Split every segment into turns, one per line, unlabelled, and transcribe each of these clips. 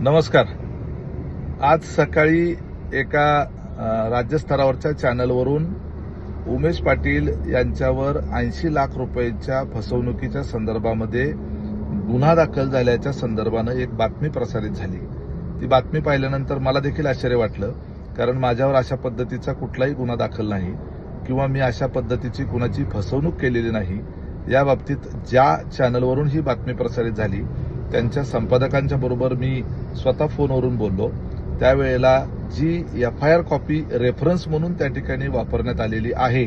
नमस्कार. आज सकाळी एका राज्यस्तरावरच्या चॅनलवरून उमेश पाटील यांच्यावर ऐंशी लाख रुपयांच्या फसवणुकीच्या संदर्भामध्ये गुन्हा दाखल झाल्याच्या संदर्भानं एक बातमी प्रसारित झाली. ती बातमी पाहिल्यानंतर मला देखील आश्चर्य वाटलं कारण माझ्यावर अशा पद्धतीचा कुठलाही गुन्हा दाखल नाही किंवा मी अशा पद्धतीची कुणाची फसवणूक केलेली नाही या बाबतीत ज्या चॅनलवरून ही बातमी प्रसारित झाली त्यांच्या संपादकांच्या बरोबर मी स्वतः फोनवरून बोललो. त्यावेळेला जी F I R copy reference म्हणून त्या ठिकाणी वापरण्यात आलेली आहे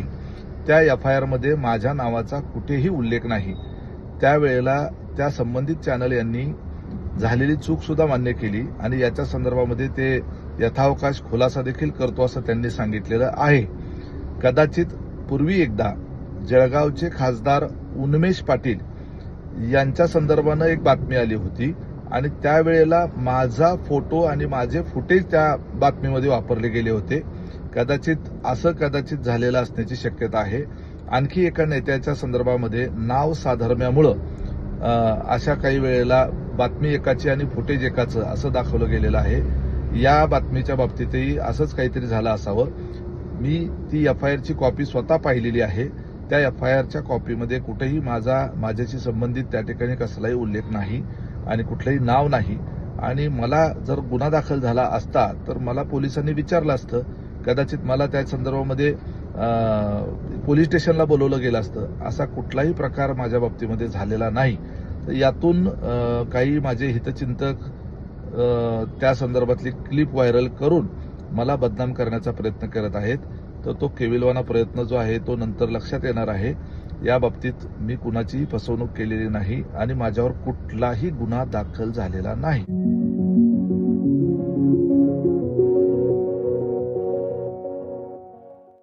त्या एफ आय आरमध्ये माझ्या नावाचा कुठेही उल्लेख नाही. त्यावेळेला त्या संबंधित चॅनल यांनी झालेली चूक सुद्धा मान्य केली आणि याच्या संदर्भामध्ये ते यथावकाश खुलासा देखील करतो असं त्यांनी सांगितलेलं आहे. कदाचित पूर्वी एकदा जळगावचे खासदार उन्मेष पाटील यांच्या संदर्भानं एक बातमी आली होती. आणि त्यावेळेला माझा फोटो आणि माझे फुटेज त्या बातमीमध्ये वापरले गेले होते. कदाचित असं कदाचित झालेलं असण्याची शक्यता आहे. आणखी एका नेत्याच्या संदर्भामध्ये नाव साधर्म्यामुळं अशा काही वेळेला बातमी एकाची आणि फुटेज एकाचं असं दाखवलं गेलेलं आहे. या बातमीच्या बाबतीतही असंच काहीतरी झालं असावं. मी ती एफ आय आरची कॉपी स्वतः पाहिलेली आहे. त्या एफ आय आरच्या कॉपीमध्ये कुठेही माझा माझ्याशी संबंधित त्या ठिकाणी कसलाही उल्लेख नाही आणि कुठलंही नाव नाही. आणि मला जर गुन्हा दाखल झाला असता तर मला पोलिसांनी विचारलं असतं. कदाचित मला त्या संदर्भामध्ये पोलीस स्टेशनला बोलवलं गेलं असतं. असा कुठलाही प्रकार माझ्या बाबतीमध्ये झालेला नाही. तर यातून काही माझे हितचिंतक त्या संदर्भातली क्लिप व्हायरल करून मला बदनाम करण्याचा प्रयत्न करत आहेत. तर तो केविलवाना प्रयत्न जो आहे तो नंतर लक्षात येणार आहे. या बाबतीत मी कुणाचीही फसवणूक केलेली नाही आणि माझ्यावर कुठलाही गुन्हा दाखल झालेला नाही.